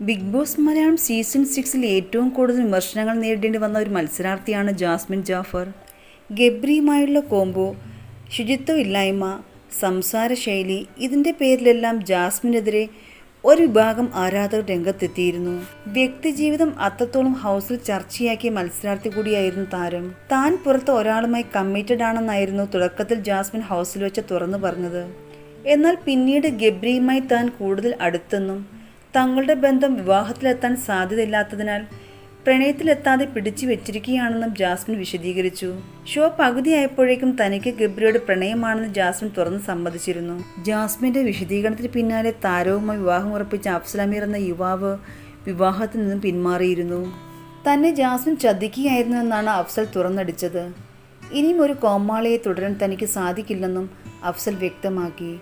Big boss Malayalam season സിക്സിൽ ഏറ്റവും കൂടുതൽ വിമർശനങ്ങൾ നേരിടേണ്ടി വന്ന ഒരു മത്സരാർത്ഥിയാണ് ജാസ്മിൻ ജാഫർ. ഗബ്രിയുമായുള്ള കോംബോ ശുചിത്വമില്ലായ്മ സംസാര ശൈലി ഇതിന്റെ പേരിലെല്ലാം ജാസ്മിനെതിരെ ഒരു വിഭാഗം ആരാധകർ രംഗത്തെത്തിയിരുന്നു. വ്യക്തിജീവിതം അത്രത്തോളം ഹൗസിൽ ചർച്ചയാക്കിയ മത്സരാർത്ഥി കൂടിയായിരുന്നു താരം. താൻ പുറത്ത് ഒരാളുമായി കമ്മിറ്റഡ് ആണെന്നായിരുന്നു തുടക്കത്തിൽ ജാസ്മിൻ ഹൗസിൽ വെച്ച് തുറന്നു പറഞ്ഞത്. എന്നാൽ പിന്നീട് ഗബ്രിയുമായി താൻ കൂടുതൽ അടുത്തെന്നും തങ്ങളുടെ ബന്ധം വിവാഹത്തിലെത്താൻ സാധ്യതയില്ലാത്തതിനാൽ പ്രണയത്തിലെത്താതെ പിടിച്ചു വെച്ചിരിക്കുകയാണെന്നും ജാസ്മിൻ വിശദീകരിച്ചു. ഷോ പകുതിയായപ്പോഴേക്കും തനിക്ക് ഗബ്രിയോട് പ്രണയമാണെന്ന് ജാസ്മിൻ തുറന്ന് സമ്മതിച്ചിരുന്നു. ജാസ്മിന്റെ വിശദീകരണത്തിന് പിന്നാലെ താരവുമായി വിവാഹം ഉറപ്പിച്ച അഫ്സലമീർ എന്ന യുവാവ് വിവാഹത്തിൽ നിന്നും പിന്മാറിയിരുന്നു. തന്നെ ജാസ്മിൻ ചതിക്കുകയായിരുന്നു എന്നാണ് അഫ്സൽ തുറന്നടിച്ചത്. ഇനിയും ഒരു കോമാളിയെ തുടരാൻ തനിക്ക് സാധിക്കില്ലെന്നും അഫ്സൽ വ്യക്തമാക്കി.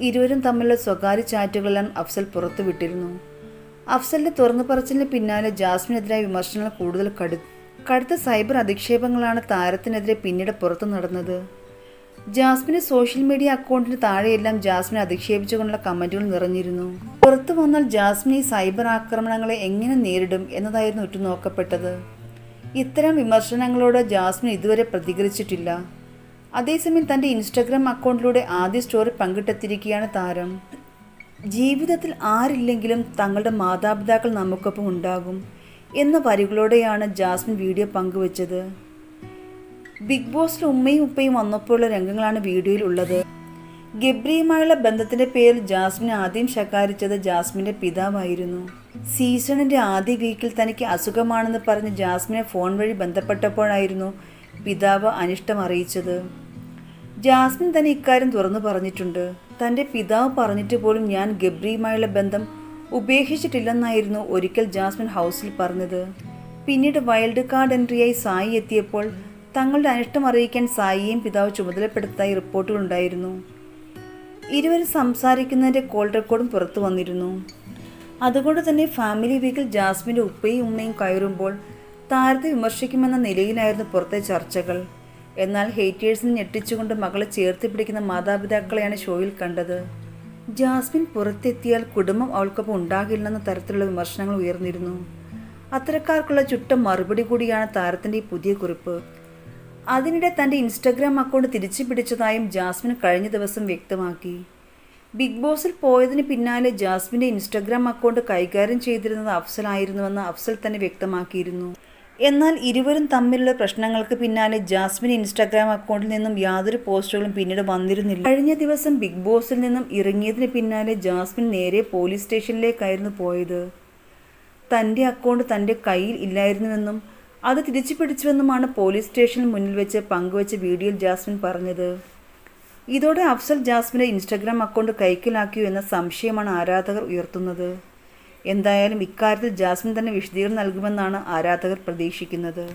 ഇരുവരും തമ്മിലുള്ള സ്വകാര്യ ചാറ്റുകളെല്ലാം അഫ്സൽ പുറത്തുവിട്ടിരുന്നു അഫ്സലിന്റെ തുറന്നു പറച്ചിലിന് പിന്നാലെ ജാസ്മിനെതിരായ വിമർശനങ്ങൾ കൂടുതൽ കടു കടുത്ത സൈബർ അധിക്ഷേപങ്ങളാണ് താരത്തിനെതിരെ പിന്നീട് പുറത്തു നടന്നത്. ജാസ്മിന് സോഷ്യൽ മീഡിയ അക്കൗണ്ടിന് താഴെയെല്ലാം ജാസ്മിനെ അധിക്ഷേപിച്ചുകൊണ്ടുള്ള കമന്റുകൾ നിറഞ്ഞിരുന്നു. പുറത്തു വന്നാൽ ജാസ്മിൻ ഈ സൈബർ ആക്രമണങ്ങളെ എങ്ങനെ നേരിടും എന്നതായിരുന്നു ഉറ്റുനോക്കപ്പെട്ടത്. ഇത്തരം വിമർശനങ്ങളോട് ജാസ്മിൻ ഇതുവരെ പ്രതികരിച്ചിട്ടില്ല. അതേസമയം തന്റെ ഇൻസ്റ്റഗ്രാം അക്കൗണ്ടിലൂടെ ആദ്യ സ്റ്റോറി പങ്കിട്ടെത്തിയിരിക്കുകയാണ് താരം. ജീവിതത്തിൽ ആരില്ലെങ്കിലും തങ്ങളുടെ മാതാപിതാക്കൾ നമുക്കൊപ്പം ഉണ്ടാകും എന്ന വരികളോടെയാണ് ജാസ്മിൻ വീഡിയോ പങ്കുവച്ചത്. ബിഗ് ബോസിൽ ഉമ്മയും ഉപ്പയും വന്നപ്പോഴുള്ള രംഗങ്ങളാണ് വീഡിയോയിൽ ഉള്ളത് ഗബ്രിയുമായുള്ള ബന്ധത്തിന്റെ പേരിൽ ജാസ്മിൻ ആദ്യം ശകാരിച്ചത് ജാസ്മിന്റെ പിതാവായിരുന്നു. സീസണിന്റെ ആദ്യ വീക്കിൽ തനിക്ക് അസുഖമാണെന്ന് പറഞ്ഞ് ജാസ്മിനെ ഫോൺ വഴി ബന്ധപ്പെട്ടപ്പോഴായിരുന്നു പിതാവ് അനിഷ്ടം അറിയിച്ചത്. ജാസ്മിൻ തന്നെ ഇക്കാര്യം തുറന്നു പറഞ്ഞിട്ടുണ്ട്. തന്റെ പിതാവ് പറഞ്ഞിട്ട് പോലും ഞാൻ ഗബ്രിയുമായുള്ള ബന്ധം ഉപേക്ഷിച്ചിട്ടില്ലെന്നായിരുന്നു ഒരിക്കൽ ജാസ്മിൻ ഹൗസിൽ പറഞ്ഞത്. പിന്നീട് വൈൽഡ് കാർഡ് എൻട്രിയായി സായി എത്തിയപ്പോൾ തങ്ങളുടെ അനിഷ്ടം അറിയിക്കാൻ സായിയെയും പിതാവ് ചുമതലപ്പെടുത്തതായി റിപ്പോർട്ടുകളുണ്ടായിരുന്നു. ഇരുവരും സംസാരിക്കുന്നതിന്റെ കോൾ റെക്കോർഡും പുറത്തു വന്നിരുന്നു. അതുകൊണ്ട് തന്നെ ഫാമിലി വീക്കിൽ ജാസ്മിന്റെ ഉപ്പയും ഉമ്മയും കയറുമ്പോൾ താരത്തെ വിമർശിക്കുമെന്ന നിലയിലായിരുന്നു പുറത്തെ ചർച്ചകൾ. എന്നാൽ ഹേറ്റേഴ്സിനെ ഞെട്ടിച്ചുകൊണ്ട് മകളെ ചേർത്ത് പിടിക്കുന്ന മാതാപിതാക്കളെയാണ് ഷോയിൽ കണ്ടത്. ജാസ്മിൻ പുറത്തെത്തിയാൽ കുടുംബം അവൾക്കൊപ്പം ഉണ്ടാകില്ലെന്ന തരത്തിലുള്ള വിമർശനങ്ങൾ ഉയർന്നിരുന്നു. അത്തരക്കാർക്കുള്ള ചുട്ട മറുപടി കൂടിയാണ് താരത്തിന്റെ ഈ പുതിയ കുറിപ്പ്. അതിനിടെ തന്റെ ഇൻസ്റ്റഗ്രാം അക്കൗണ്ട് തിരിച്ചു പിടിച്ചതായും ജാസ്മിൻ കഴിഞ്ഞ ദിവസം വ്യക്തമാക്കി. ബിഗ് ബോസിൽ പോയതിന് പിന്നാലെ ജാസ്മിന്റെ ഇൻസ്റ്റഗ്രാം അക്കൗണ്ട് കൈകാര്യം ചെയ്തിരുന്നത് അഫ്സൽ ആയിരുന്നുവെന്ന് അഫ്സൽ തന്നെ വ്യക്തമാക്കിയിരുന്നു. എന്നാൽ ഇരുവരും തമ്മിലുള്ള പ്രശ്നങ്ങൾക്ക് പിന്നാലെ ജാസ്മിൻ ഇൻസ്റ്റാഗ്രാം അക്കൗണ്ടിൽ നിന്നും യാതൊരു പോസ്റ്റുകളും പിന്നീട് വന്നിരുന്നില്ല. കഴിഞ്ഞ ദിവസം ബിഗ് ബോസിൽ നിന്നും ഇറങ്ങിയതിന് പിന്നാലെ ജാസ്മിൻ നേരെ പോലീസ് സ്റ്റേഷനിലേക്കായിരുന്നു പോയത്. തന്റെ അക്കൗണ്ട് തന്റെ കയ്യിൽ ഇല്ലായിരുന്നുവെന്നും അത് തിരിച്ചു പിടിച്ചുവെന്നുമാണ് പോലീസ് സ്റ്റേഷന് മുന്നിൽ വെച്ച് പങ്കുവച്ച വീഡിയോയിൽ ജാസ്മിൻ പറഞ്ഞത്. ഇതോടെ അഫ്സൽ ജാസ്മിന്റെ ഇൻസ്റ്റാഗ്രാം അക്കൗണ്ട് കൈക്കലാക്കിയോ എന്ന സംശയമാണ് ആരാധകർ ഉയർത്തുന്നത്. എന്തായാലും ഇക്കാര്യത്തിൽ ജാസ്മിൻ തന്നെ വിശദീകരണം നൽകുമെന്നാണ് ആരാധകർ പ്രതീക്ഷിക്കുന്നത്.